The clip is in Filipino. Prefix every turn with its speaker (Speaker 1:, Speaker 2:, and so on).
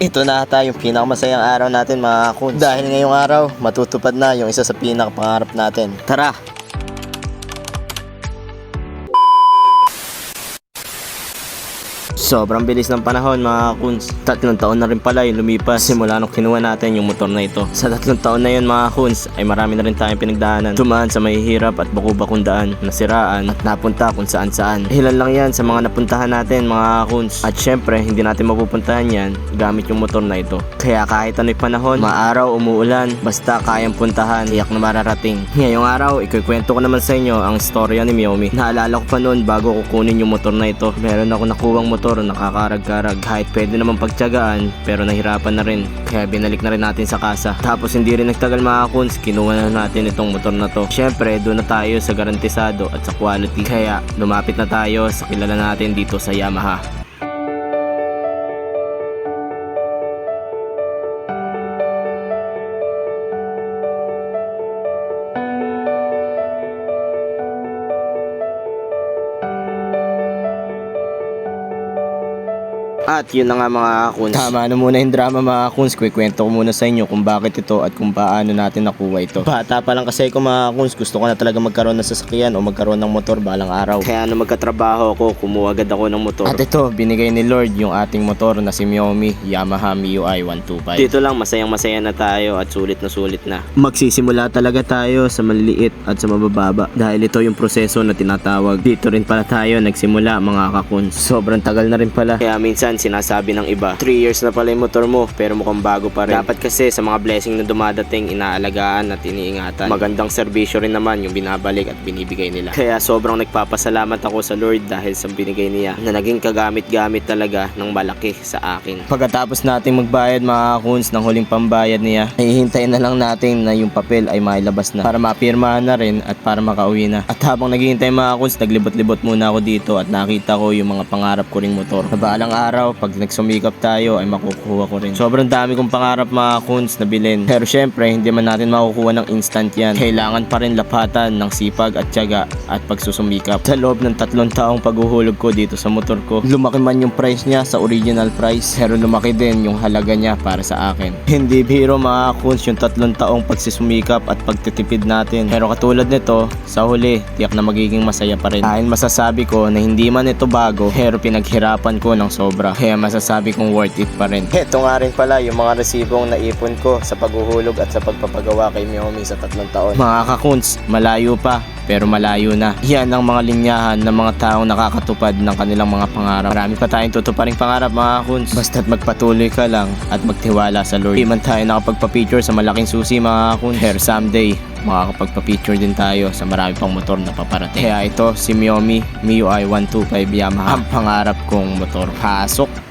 Speaker 1: Ito na ata yung pinakamasayang araw natin mga kun. Dahil ngayong araw, matutupad na yung isa sa pinakapangarap natin. Tara! Sobrang bilis ng panahon mga kuns. Tatlong taon na rin pala yung lumipas simula nung kinuha natin yung motor na ito. Sa tatlong taon na yun mga kuns ay marami na rin tayong pinagdaanan. Tumaan sa mahihirap at baku-bakong daan, nasiraan at napunta kung saan saan. Ilan lang yan sa mga napuntahan natin mga kuns. At syempre hindi natin mapupuntahan yan gamit yung motor na ito. Kaya kahit ano'y panahon, maaraw, umuulan, basta kayang puntahan, tiyak na mararating. Ngayong araw, ikukwento ko naman sa inyo ang storya ni Miyomi. Naalala ko pa noon bago ko kunin yung motor na ito. Meron ako nakuwang motor na nakakarag-karag. Kahit pwede naman pagtyagaan, pero nahirapan na rin. Kaya binalik na rin natin sa kasa. Tapos hindi rin nagtagal mga kuns, kinuha na natin itong motor na to. Syempre, doon na tayo sa garantisado at sa quality. Kaya lumapit na tayo sa kilala natin dito sa Yamaha. At yun na nga mga kuns. Tama na muna yung drama mga kuns. Kwikwento ko muna sa inyo kung bakit ito at kung paano natin nakuha ito. Bata pa lang kasi ko mga kuns. Gusto ko na talaga magkaroon ng sasakyan o magkaroon ng motor balang araw. Kaya nung magkatrabaho ako, kumuha agad ako ng motor. At ito, binigay ni Lord yung ating motor na si Xiaomi Yamaha MIUI 125. Dito lang, masayang masaya na tayo at sulit na sulit na. Magsisimula talaga tayo sa maliliit at sa mabababa dahil ito yung proseso na tinatawag. Dito rin pala tayo nagsimula mga kakuns. Sobrang tagal na rin pala. Kaya minsan sinasabi ng iba, 3 years na pala yung motor mo pero mukhang bago pa rin. Dapat kasi sa mga blessing na dumadating, inaalagaan at iniingatan. Magandang serbisyo rin naman yung binabalik at binibigay nila. Kaya sobrang nagpapasalamat ako sa Lord dahil sa binigay niya na naging kagamit-gamit talaga ng malaki sa akin. Pagkatapos nating magbayad mga kuns ng huling pambayad niya, hihintayin na lang natin na yung papel ay mailabas na para mapirmahan na rin at para makauwi na. At habang naghihintay mga kuns, naglibot-libot muna ako dito at nakita ko yung mga pangarap ko ring motor. Sa balang araw, pag nagsumikap tayo ay makukuha ko rin. Sobrang dami kong pangarap mga kuns na bilhin. Pero syempre, hindi man natin makukuha ng instant yan. Kailangan pa rin lapatan ng sipag at tiyaga at pagsusumikap. Sa loob ng tatlong taong paghuhulog ko dito sa motor ko, lumaki man yung price niya sa original price, pero lumaki din yung halaga niya para sa akin. Hindi biro mga kuns yung tatlong taong pagsusumikap at pagtitipid natin. Pero katulad nito, sa huli, tiyak na magiging masaya pa rin. Dahil masasabi ko na hindi man ito bago, pero pinaghirapan ko ng sobra. Kaya masasabi kong worth it pa rin. Ito nga rin pala yung mga resibong naipon ko sa paghuhulog at sa pagpapagawa kay Miyomi sa tatlong taon. Mga kakuns, malayo pa pero malayo na. Yan ang mga linyahan ng mga taong nakakatupad ng kanilang mga pangarap. Marami pa tayong tutuparing pangarap mga kuns. Basta't magpatuloy ka lang at magtiwala sa Lord. Di man tayo nakapagpa-picture sa malaking susi mga kuns. Pero someday, makakapagpa-picture din tayo sa marami pang motor na paparating. Kaya ito si Xiaomi MIUI 125 Yamaha ang pangarap kong motor. Pasok!